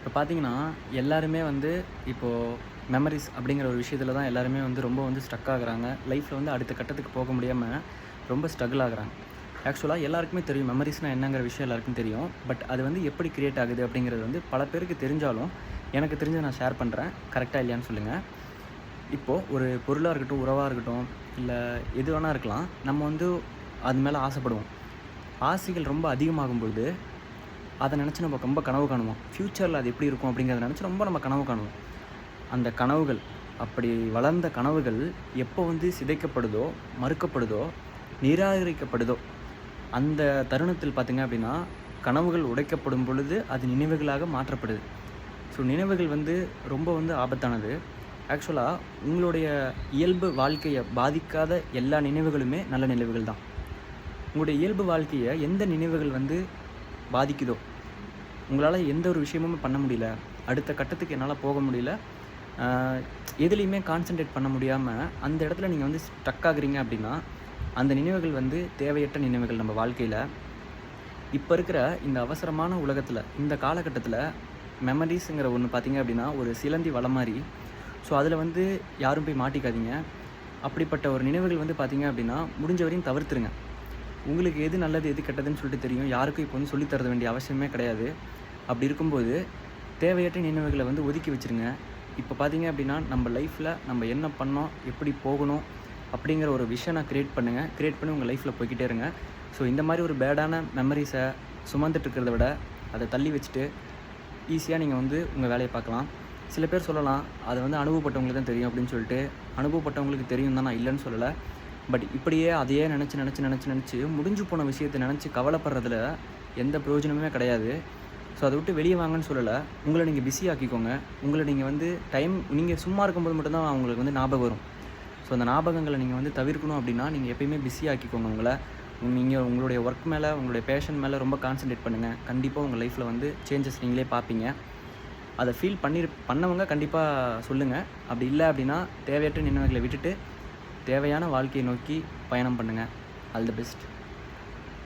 இப்போ பார்த்தீங்கன்னா எல்லாருமே வந்து இப்போது மெமரிஸ் அப்படிங்கிற ஒரு விஷயத்தில் தான் எல்லாருமே வந்து ரொம்ப வந்து ஸ்ட்ரக் ஆகுறாங்க. லைஃப்பில் வந்து அடுத்த கட்டத்துக்கு போக முடியாமல் ரொம்ப ஸ்ட்ரகிள் ஆகுறாங்க. ஆக்சுவலாக எல்லாருக்குமே தெரியும் மெமரிஸ்னால் என்னங்கிற விஷயம் எல்லாருக்கும் தெரியும். பட் அது வந்து எப்படி கிரியேட் ஆகுது அப்படிங்கிறது வந்து பல பேருக்கு தெரிஞ்சாலும் எனக்கு தெரிஞ்ச நான் ஷேர் பண்ணுறேன் கரெக்டாக இல்லையான்னு சொல்லுங்கள் இப்போது ஒரு பொருளாக இருக்கட்டும் உறவாக இருக்கட்டும் இல்லை எது வேணால் இருக்கலாம். நம்ம வந்து அது மேலே ஆசைப்படுவோம். ஆசைகள் ரொம்ப அதிகமாகும் பொழுது அதை நினச்சி நம்ம ரொம்ப கனவு காணுவோம். ஃப்யூச்சரில் அது எப்படி இருக்கும் அப்படிங்கிறத நினச்சி ரொம்ப நம்ம கனவு காணுவோம். அந்த கனவுகள் அப்படி வளர்ந்த கனவுகள் எப்போ வந்து சிதைக்கப்படுதோ மறுக்கப்படுதோ நிராகரிக்கப்படுதோ அந்த தருணத்தில் பார்த்திங்க அப்படின்னா கனவுகள் உடைக்கப்படும் பொழுது அது நினைவுகளாக மாற்றப்படுது. ஸோ நினைவுகள் வந்து ரொம்ப வந்து ஆபத்தானது. ஆக்சுவலாக உங்களுடைய இயல்பு வாழ்க்கையை பாதிக்காத எல்லா நினைவுகளுமே நல்ல நினைவுகள் தான். உங்களுடைய இயல்பு வாழ்க்கையை எந்த நினைவுகள் வந்து பாதிக்குதோ உங்களால் எந்த ஒரு விஷயமுமே பண்ண முடியல. அடுத்த கட்டத்துக்கு என்னால் போக முடியல. எதுலேயுமே கான்சென்ட்ரேட் பண்ண முடியாமல் அந்த இடத்துல நீங்கள் வந்து ஸ்டக் ஆகுறீங்க அப்படின்னா அந்த நினைவுகள் வந்து தேவையற்ற நினைவுகள் நம்ம வாழ்க்கையில். இப்போ இருக்கிற இந்த அவசரமான உலகத்தில் இந்த காலகட்டத்தில் மெமரிஸுங்கிற ஒன்று பார்த்தீங்க அப்படின்னா ஒரு சிலந்தி வள மாதிரி. ஸோ அதில் வந்து யாரும் போய் மாட்டிக்காதீங்க. அப்படிப்பட்ட ஒரு நினைவுகள் வந்து பார்த்தீங்க அப்படின்னா முடிஞ்ச வரையும் தவிர்த்துருங்க. உங்களுக்கு எது நல்லது எது கெட்டதுன்னு சொல்லிட்டு தெரியும். யாருக்கும் இப்போ வந்து சொல்லித்தர வேண்டிய அவசியமே கிடையாது. அப்படி இருக்கும்போது தேவையற்ற நினைவுகளை வந்து ஒதுக்கி வச்சுருங்க. இப்போ பார்த்தீங்க அப்படின்னா நம்ம லைஃப்பில் நம்ம என்ன பண்ணோம் எப்படி போகணும் அப்படிங்கிற ஒரு விஷயம் நான் க்ரியேட் பண்ணுங்கள் க்ரியேட் பண்ணி உங்கள் லைஃப்பில் போய்கிட்டே இருங்க. ஸோ இந்த மாதிரி ஒரு பேடான மெமரிஸை சுமந்துட்டு இருக்கிறத விட அதை தள்ளி வச்சுட்டு ஈஸியாக நீங்கள் வந்து உங்கள் வேலையை பார்க்கலாம். சில பேர் சொல்லலாம் அது வந்து அனுபவப்பட்டவங்களுக்கு தான் தெரியும் அப்படின்னு சொல்லிட்டு அனுபவப்பட்டவங்களுக்கு தெரியும் தான் நான் இல்லைன்னு சொல்லலை. பட் இப்படியே அதையே நினச்சி நினச்சி நினச்சி நினச்சி முடிஞ்சு போன விஷயத்தை நினச்சி கவலைப்படுறதுல எந்த பிரயோஜனமே கிடையாது. ஸோ அதை விட்டு வெளியே வாங்கன்னு சொல்லலை. உங்களை நீங்கள் பிஸி ஆக்கிக்கோங்க. உங்களை நீங்கள் வந்து டைம் நீங்கள் சும்மா இருக்கும்போது மட்டும்தான் உங்களுக்கு வந்து ஞாபகம் வரும். ஸோ அந்த ஞாபகங்களை நீங்கள் வந்து தவிர்க்கணும் அப்படின்னா நீங்கள் எப்பயுமே பிஸி ஆக்கிக்கோங்க உங்களை. நீங்கள் உங்களுடைய ஒர்க் மேலே உங்களுடைய பேஷன் மேலே ரொம்ப கான்சென்ட்ரேட் பண்ணுங்கள் கண்டிப்பாக உங்கள் லைஃப்பில் வந்து சேஞ்சஸ் நீங்களே பார்ப்பீங்க. அதை ஃபீல் பண்ணி பண்ணவங்க கண்டிப்பாக சொல்லுங்கள் அப்படி இல்லை அப்படின்னா தேவையற்ற நினைவுகளை விட்டுட்டு தேவையான வாழ்க்கையை நோக்கி பயணம் பண்ணுங்கள் ஆல் தி பெஸ்ட்